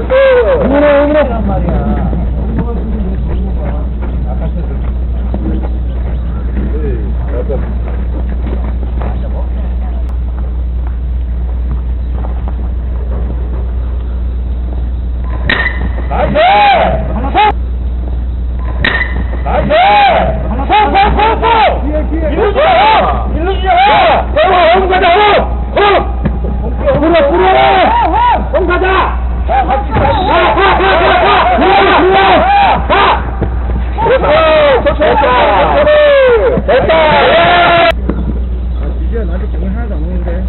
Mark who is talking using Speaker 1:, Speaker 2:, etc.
Speaker 1: 어머나 됐다! 예! 아, 진짜 나한테 정말 하나도 안 오는데.